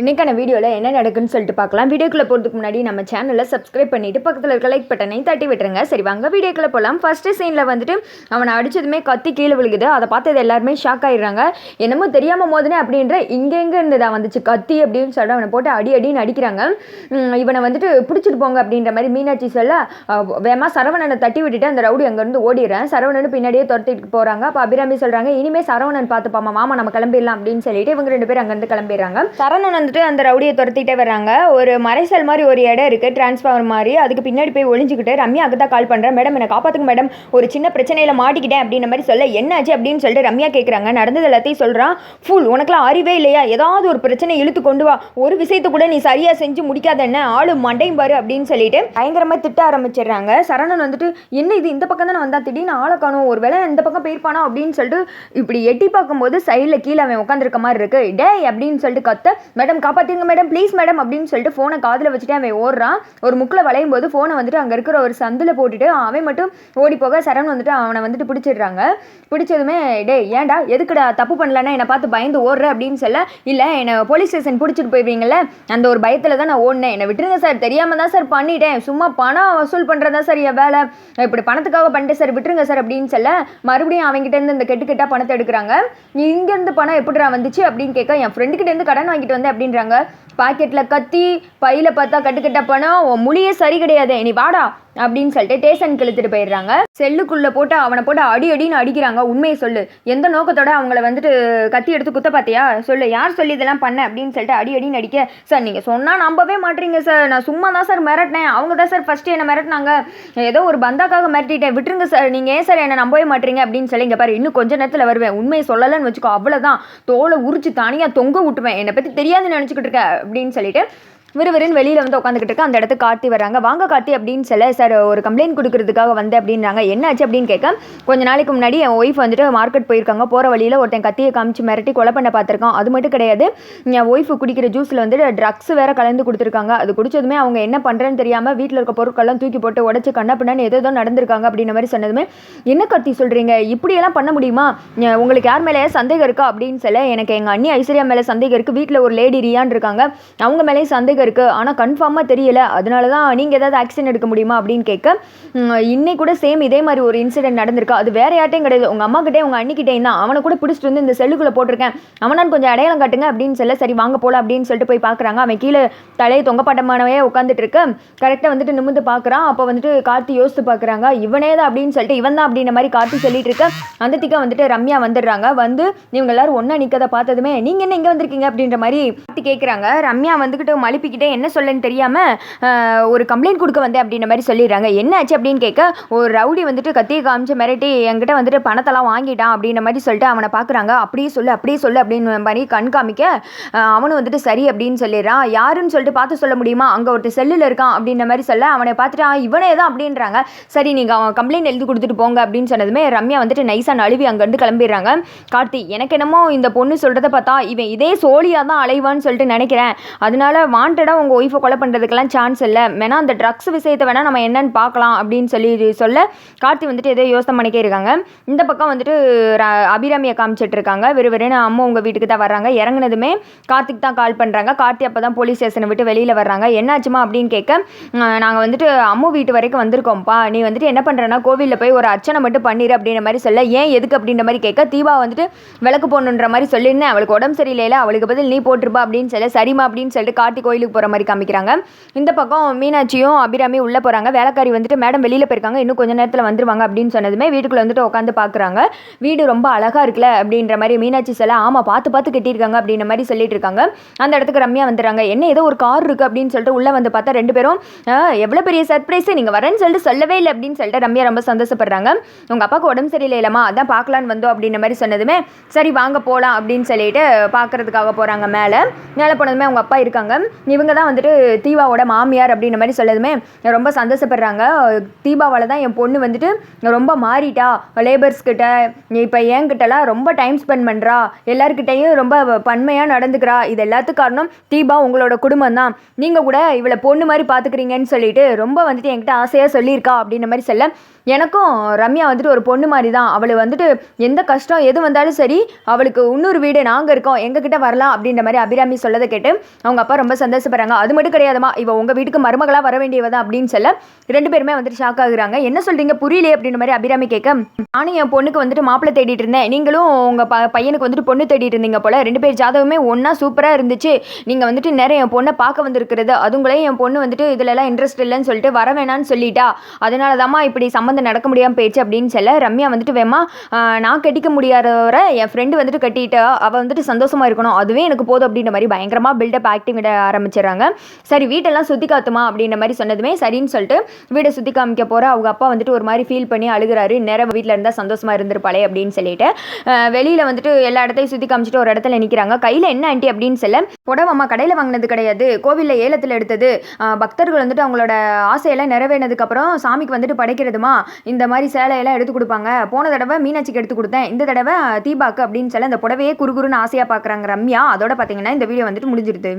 இன்றைக்கான வீடியோவில் என்ன நடக்குன்னு சொல்லிட்டு பார்க்கலாம். வீடியோக்குள்ளே போகிறதுக்கு முன்னாடி நம்ம சேனலை சப்ஸ்கிரைப் பண்ணிவிட்டு பக்கத்தில் இருக்க லைக் பட்டனை தட்டி விட்டுருங்க. சரி வாங்க வீடியோக்குள்ளே போகலாம் ஃபஸ்ட்டு சீனில் வந்துட்டு அவனை அடித்ததுமே கத்தி கீழே விழுகுது. அதை பார்த்தது எல்லாருமே ஷாக் ஆகிடுறாங்க என்னமோ தெரியாமல் மோதுனே அப்படின்ற இங்கே எங்கே இருந்ததா வந்துச்சு? கத்தி அப்படின்னு சொல்லிட்டு அவனை போட்டு அடி அடின்னு அடிக்கிறாங்க. இவனை வந்துட்டு பிடிச்சிட்டு போங்க அப்படின்ற மாதிரி மீனாட்சி சொல்ல வேமா சரவணனை தட்டி விட்டுட்டு அந்த ரவுடி அங்கேருந்து ஓடிடுறேன். சரவணன் பின்னாடியே துரத்திட்டு போகிறாங்க அப்போ அபிராமி சொல்கிறாங்க இனிமேல் சரவணன் பார்த்துப்பாமா மாமா நம்ம கிளம்பிடலாம் அப்படின்னு சொல்லிட்டு இவங்க ரெண்டு பேரும் அங்கேருந்து கிளம்பிடுறாங்க. சரவணன் வந்துட்டு அந்த ரவுடியை துரத்திட்டே வராங்க ஒரு மறைசல் மாதிரி ஒரு இடம் இருக்குது டிரான்ஸ்ஃபார்மர் மாதிரி. அதுக்கு பின்னாடி போய் ஒளிஞ்சுக்கிட்டு ரம்யாவுக்கு தான் கால் பண்ணுறேன் மேடம் என்னை காப்பாற்றுங்க மேடம். ஒரு சின்ன பிரச்சனையில் மாட்டிக்கிட்டேன் அப்படின்ற மாதிரி சொல்ல என்னாச்சு? அப்படின்னு சொல்லிட்டு ரம்யா கேட்குறாங்க நடந்தது எல்லாத்தையும் சொல்கிறான் ஃபுல் உனக்குலாம் அறிவே இல்லையா? ஏதாவது ஒரு பிரச்சனை இழுத்து கொண்டு வா. ஒரு விஷயத்தை கூட நீ சரியாக செஞ்சு முடிக்காத என்ன? ஆளு மண்டையும் பாரு அப்படின்னு சொல்லிட்டு பயங்கரமாக திட்ட ஆரம்பிச்சிடுறாங்க. சரணன் வந்துட்டு என்ன இது? இந்த பக்கம் தானே வந்தால் திடீர்னு ஆளை காணும். ஒரு வேளை இந்த பக்கம் போயிருப்பானோ? அப்படின்னு சொல்லிட்டு இப்படி எட்டி பார்க்கும்போது சைடில் கீழே அவன் உட்காந்துருக்க மாதிரி இருக்குது டேய் அப்படின்னு சொல்லிட்டு கத்த மேடம் காப்பாத்துங்க மேடம் ப்ளீஸ் மேடம் அப்படின்னு சொல்லிட்டு ஃபோனை காதில் வச்சுட்டு அவன் ஓடுறான். ஒரு முக்கில் வளையும் போது ஃபோனை வந்துட்டு அங்கே இருக்கிற ஒரு சந்தில் போட்டுட்டு அவன் மட்டும் ஓடி போக சரண் வந்துட்டு அவனை வந்துட்டு பிடிச்சிடுறாங்க. பிடிச்சதுமே டே ஏன்டா எதுக்குடா தப்பு பண்ணலன்னா என்னை பார்த்து பயந்து ஓடுற? அப்படின்னு சொல்ல இல்லை என்னை போலீஸ் ஸ்டேஷன் பிடிச்சிட்டு போயிருவீங்கல்ல அந்த ஒரு பயத்தில் தான் நான் ஓடினேன். என்னை விட்டுருங்க சார் தெரியாமல் தான் சார் பண்ணிட்டேன். சும்மா பணம் வசூல் பண்ணுறதா சார் என் வேலை? இப்படி பணத்துக்காக பண்ணிட்டேன் சார் விட்டுருங்க சார் அப்படின்னு சொல்ல மறுபடியும் அவங்ககிட்ட இருந்து இந்த கெட்டு கெட்டா பணத்தை எடுக்கிறாங்க. இங்கேருந்து பணம் எப்படிடா வந்துச்சு அப்படின்னு கேட்க என் ஃப்ரெண்டுக்கிட்ட இருந்து கடன் வாங்கிட்டு வந்தேன். அப்படின்றாங்க. பாக்கெட்டில் கத்தி பையில் பார்த்தா கட்டுக்கட்ட பணம் உன் மொழியே சரி கிடையாது. நீ வாடா. அப்படின்னு சொல்லிட்டு டேஷன் இழுத்துட்டு போயிடுறாங்க. செல்லுக்குள்ளே போட்டு அவனை போட்டு அடி அடின்னு அடிக்கிறாங்க. உண்மையை சொல்லு. எந்த நோக்கத்தோட அவங்கள வந்துட்டு கத்தி எடுத்து குத்த பார்த்தியா? சொல்லு. யார் சொல்லி இதெல்லாம் பண்ண? அப்படின்னு சொல்லிட்டு அடி அடின்னு அடிக்க சார் நீங்கள் சொன்னால் நம்பவே மாட்டீங்க சார். நான் சும்மா தான் சார் மிரட்டினேன். அவங்க தான் சார் ஃபஸ்ட்டு என்னை மிரட்டினாங்க. ஏதோ ஒரு பந்தாக்காக மிரட்டிட்டேன். விட்டுருங்க சார். நீங்கள் ஏன் சார் என்னை நம்பவே மாட்டீங்க அப்படின்னு சொல்லி இங்கே பாரு இன்னும் கொஞ்ச நேரத்தில் வருவேன். உண்மையை சொல்லலைன்னு வச்சுக்கோ. அவ்வளோதான் தோலை உரிச்சு தனியாக தொங்க விட்டுவேன் என்னை பற்றி தெரியாதுன்னு நினச்சிக்கிட்டு இருக்க. அப்படின்னு சொல்லிட்டு விறுவிறுன்னு வெளியில் வந்து உட்காந்துக்கிட்டு இருக்க அந்த இடத்துக்கு கார்த்தி வராங்க வாங்க கார்த்தி அப்படின்னு சொல்ல சார் ஒரு கம்ப்ளைண்ட் கொடுக்கறதுக்காக வந்தேன் அப்படின்றாங்க. என்னாச்சு அப்படின்னு கேட்க கொஞ்ச நாளைக்கு முன்னாடி என் ஒய்ஃப் வந்துட்டு மார்க்கெட் போயிருக்காங்க. போகிற வழியில் ஒருத்தன் கத்தியை காமிச்சு மிரட்டி கொலை பண்ண பார்த்துருக்கான். அது மட்டும் கிடையாது என் ஒய்ஃப் குடிக்கிற ஜூஸில் வந்துட்டு ட்ரக்ஸ் வேற கலந்து கொடுத்துருக்காங்க. அது குடிச்சதுமே அவங்க என்ன பண்ணுறேன்னு தெரியாமல் வீட்டில் இருக்க பொருட்கள்லாம் தூக்கி போட்டு உடச்சி கண்ணா பின்னான்னு ஏதோ ஏதோ நடந்திருக்காங்க அப்படின்ற மாதிரி சொன்னதுமே என்ன கத்தி சொல்கிறீங்க இப்படியெல்லாம் பண்ண முடியுமா? உங்களுக்கு யார் மேலே சந்தேகம் இருக்கா? அப்படின்னு சொல்ல எனக்கு எங்கள் அண்ணி ஐஸ்வர்யா மேலே சந்தேகம் இருக்குது வீட்டில் ஒரு லேடி ரியான் இருக்காங்க. அவங்க மேலேயும் சந்தேகம் இருக்குது ஆனால் கன்ஃபார்மாக தெரியல. அதனால தான் நீங்கள் ஏதாவது ஆக்ஷன் எடுக்க முடியுமா அப்படின்னு கேட்க உம், இன்னைக்கு கூட சேம் இதே மாதிரி ஒரு இன்சிடென்ட் நடந்திருக்கு. அது வேற யார்ட்டையும் கிடையாது. உங்கள் அம்மா கிட்டே உங்கள் அண்ணிக்கிட்டேயும் தான். அவனை கூட பிடிச்சிட்டு வந்து இந்த செல்லுக்குள்ளே போட்டிருக்கேன். அவனான் கொஞ்சம் அடையாளம் காட்டுங்க அப்படின்னு சொல்ல சரி வாங்க போல அப்படின்னு சொல்லிட்டு போய் பார்க்குறாங்க அவன் கீழே தலையை தொங்கப்பாட்டமானவே உட்காந்துட்டு இருக்கு. கரெக்டாக வந்துட்டு நிமிந்து பார்க்குறான் அப்போ வந்துட்டு கார்த்தி யோசித்து பார்க்குறாங்க இவனே தான் அப்படின்னு சொல்லிட்டு இவன் தான் அப்படின்ற மாதிரி கார்த்தி சொல்லிட்டு இருக்க. அந்த திக்கா வந்துட்டு ரம்யா வந்துடுறாங்க. வந்து இவங்க எல்லாரும் ஒன்றா நிற்கதை பார்த்ததுமே நீங்கள் என்ன இங்கே வந்திருக்கீங்க? அப்படின்ற மாதிரி கார்த்தி கேட்குறாங்க ரம்யா வந்துக்கிட்டு மழுப்பிக்கிட்டே என்ன சொல்லன்னு தெரியாமல் ஒரு கம்ப்ளைண்ட் கொடுக்க வந்தேன் அப்படின்ற மாதிரி சொல்லிடுறாங்க. என்ன ஆச்சு அப்படின்னு கேட்க ஒரு ரவுடி வந்துட்டு கத்தியை காமிச்சு மிரட்டி என்கிட்ட வந்துட்டு பணத்தெல்லாம் வாங்கிட்டான் அப்படின்ற மாதிரி சொல்லிட்டு அவனை பார்க்குறாங்க. அப்படியே சொல்லு அப்படியே சொல்லு அப்படின்னு மாதிரி கண் காமிக்க அவனும் வந்துட்டு சரி அப்படின்னு சொல்லிடுறான். யாருன்னு சொல்லிட்டு பார்த்து சொல்ல முடியுமா? அங்கே ஒருத்தர் செல்லில் இருக்கான் அப்படின்ற மாதிரி சொல்ல அவனை பார்த்துட்டு இவனே தான் அப்படின்றாங்க. சரி நீங்கள் அவன் கம்ப்ளைண்ட் எழுதி கொடுத்துட்டு போங்க அப்படின்னு சொன்னதுமே ரம்யா வந்துட்டு நைஸாக நழுவி அங்கேருந்து கிளம்பிடுறாங்க. கார்த்தி எனக்கு என்னமோ இந்த பொண்ணு சொல்கிறத பார்த்தா இவன் இதே சோழியாக தான் அலைவான்னு சொல்லிட்டு நினைக்கிறேன். அதனால வாண்டடாக உங்கள் ஒய்ஃபை கொலை பண்ணுறதுக்கெல்லாம் சான்ஸ் இல்லை. வேணால் அந்த ட்ரக்ஸ் விஷயத்தை வேணால் நம்ம என்னென்னு பார்க்கலாம் அப்படின்னு சொல்லி சொல்ல கார்த்தி வந்துட்டு ஏதோ யோசனை பண்ணிக்கே இருக்காங்க. இந்த பக்கம் வந்துட்டு அபிராமியை காமிச்சிட்டு இருக்காங்க. விறுவிறுன்னு அம்மா உங்கள் வீட்டுக்கு தான் வர்றாங்க. இறங்குனதுமே கார்த்திக் தான் கால் பண்ணுறாங்க கார்த்தி அப்போ தான் போலீஸ் ஸ்டேஷனை விட்டு வெளியில் வர்றாங்க. என்னாச்சுமா அப்படின்னு கேட்க நாங்கள் வந்துட்டு அம்மு வீட்டு வரைக்கும் வந்திருக்கோம்ப்பா. நீ வந்துட்டு என்ன பண்ணுறேன்னா கோவிலில் போய் ஒரு அர்ச்சனை மட்டும் பண்ணிடு அப்படின்ற மாதிரி சொல்ல ஏன் எதுக்கு? அப்படின்ற மாதிரி கேட்க தீபா வந்துட்டு விளக்கு போடணுன்ற மாதிரி சொல்லியிருந்தேன் அவளுக்கு உடம்பு சரியில்லைல அவளுக்கு பதில் நீ போட்டிருப்பா அப்படின்னு சொல்ல சரிம்மா அப்படின்னு சொல்லிட்டு கார்த்தி கோயிலுக்கு போகிற மாதிரி காமிக்கிறாங்க. இந்த பக்கம் மீனாட்சியும் அபிராமி உள்ளே போகிறாங்க வேலைக்காரி வந்துட்டு மேடம் வெளியில் போயிருக்காங்க. இன்னும் கொஞ்ச நேரத்தில் வந்துருவாங்க அப்படின்னு சொன்னதுமே வீட்டுக்குள்ளே வந்துட்டு உட்காந்து பார்க்குறாங்க வீடு ரொம்ப அழகாக இருக்குல்ல அப்படின்ற மாதிரி மீனாட்சி சொல்ல ஆமாம் பார்த்து பார்த்து கட்டியிருக்காங்க அப்படின்ற மாதிரி சொல்லிட்டு இருக்காங்க. அந்த இடத்துக்கு ரம்யா வந்துடுறாங்க. என்ன ஏதோ ஒரு கார் இருக்குது அப்படின்னு சொல்லிட்டு உள்ளே வந்து பார்த்தா ரெண்டு பேரும் எவ்வளோ பெரிய சர்ப்ரைஸ் நீங்கள் வரேன்னு சொல்லிட்டு சொல்லவே இல்லை அப்படின்னு சொல்லிட்டு ரம்யா ரொம்ப சந்தோஷப்படுறாங்க. உங்கள் அப்பாவுக்கு உடம்பு சரியில்லைலம்மா அதான் பார்க்கலான்னு வந்தோம் அப்படின்ற மாதிரி சொன்னதுமே சரி வாங்க போகலாம் அப்படின்னு சொல்லிட்டு பார்க்கறதுக்காக போகிறாங்க மேலே. மேலே போனதுமே அவங்க அப்பா இருக்காங்க. இவங்க தான் வந்துட்டு தீபாவோட மாமியார் அப்படின்ற மாதிரி சொல்லதுமே. ரொம்ப சந்தோஷப்படுறாங்க. தீபாவால் தான் என் பொண்ணு வந்துட்டு ரொம்ப மாறிட்டா. லேபர்ஸ் கிட்ட இப்போ என்கிட்டலாம் ரொம்ப டைம் ஸ்பெண்ட் பண்ணுறா எல்லாருக்கிட்டையும் ரொம்ப பன்மையாக நடந்துக்கிறா. இது எல்லாத்துக்கும் காரணம் தீபா உங்களோட குடும்பம் தான் நீங்கள் கூட இவளை பொண்ணு மாதிரி பார்த்துக்கிறீங்கன்னு சொல்லிட்டு ரொம்ப வந்துட்டு என்கிட்ட ஆசையாக சொல்லியிருக்கா அப்படின்ற மாதிரி சொல்ல. எனக்கும் ரம்யா வந்துட்டு ஒரு பொண்ணு மாதிரி தான் அவளை வந்துட்டு எந்த கஷ்டம் எது வந்தாலும் சரி அவளுக்கு இன்னொரு வீடு நாங்கள் இருக்கோம். எங்ககிட்ட வரலாம் அப்படின்ற மாதிரி அபிராமி சொல்லதை கேட்டு அவங்க அப்பா ரொம்ப சந்தோஷம் ஆசைப்படுறாங்க அது மட்டும் கிடையாதுமா. இவ உங்கள் வீட்டுக்கு மருமகளாக வர வேண்டியவ தான் அப்படின்னு சொல்ல ரெண்டு பேருமே வந்துட்டு ஷாக் ஆகுறாங்க. என்ன சொல்றீங்க? புரியலையே அப்படின்ற மாதிரி அபிராமி கேட்க நானும் என் பொண்ணுக்கு வந்துட்டு மாப்பிள்ளை தேடிட்டு இருந்தேன். நீங்களும் உங்கள் ப பையனுக்கு வந்துட்டு பொண்ணு தேடிட்டு இருந்தீங்க போல. ரெண்டு பேர் ஜாதகமே ஒன்றா சூப்பராக இருந்துச்சு. நீங்கள் வந்துட்டு நிறைய என் பொண்ணை பார்க்க வந்திருக்கிறது. அதுங்களையும் என் பொண்ணு வந்துட்டு இதுலலாம் இன்ட்ரெஸ்ட் இல்லைன்னு சொல்லிட்டு வர வேணான்னு சொல்லிட்டா. அதனால தாம்மா இப்படி சம்மந்தம் நடக்க முடியாமல் போயிடுச்சு அப்படின்னு சொல்ல ரம்யா வந்துட்டு வேமா நான் கட்டிக்க முடியாதவரை என் ஃப்ரெண்டு வந்துட்டு கட்டிட்டா. அவள் வந்துட்டு சந்தோஷமா இருக்கணும். அதுவே எனக்கு போதும் அப்படின்ற மாதிரி பயங்கரமாக பில்டப் ஆக்டிங் விட ஆரம்பிச்சிடுறாங்க. சரி வீட்டெல்லாம் சுற்றி காத்துமா அப்படின்ற மாதிரி சொன்னதுமே சரின்னு சொல்லிட்டு வீடை சுற்றி காமிக்க போகிற அவங்க அப்பா வந்துட்டு ஒரு மாதிரி ஃபீல் பண்ணி அழுகுறாரு. நேரம் வீட்டில் இருந்தால் சந்தோஷமாக இருந்திருப்பாளே அப்படின்னு சொல்லிட்டு. வெளியில் வந்துட்டு எல்லா இடத்தையும் சுற்றி காமிச்சிட்டு ஒரு இடத்துல நிற்கிறாங்க கையில் என்ன ஆண்டி அப்படின்னு சொல்ல புடவம்மா கடையில் வாங்கினது கிடையாது. கோவிலில் ஏலத்தில் எடுத்தது. பக்தர்கள் வந்துட்டு அவங்களோட ஆசையெல்லாம் நிறைவேறினதுக்கப்புறம் சாமிக்கு வந்துட்டு படைக்கிறதுமா? இந்த மாதிரி சேலையெல்லாம் எடுத்து கொடுப்பாங்க. போன தடவை மீனாட்சிக்கு எடுத்து கொடுத்தேன். இந்த தடவை தீபாக்கு அப்படின்னு சொல்ல அந்த புடவையே குறுகுறுன்னு ஆசையாக பார்க்குறாங்க ரம்யா. அதோட பார்த்தீங்கன்னா இந்த வீடியோ வந்துட்டு முடிஞ்சிருது.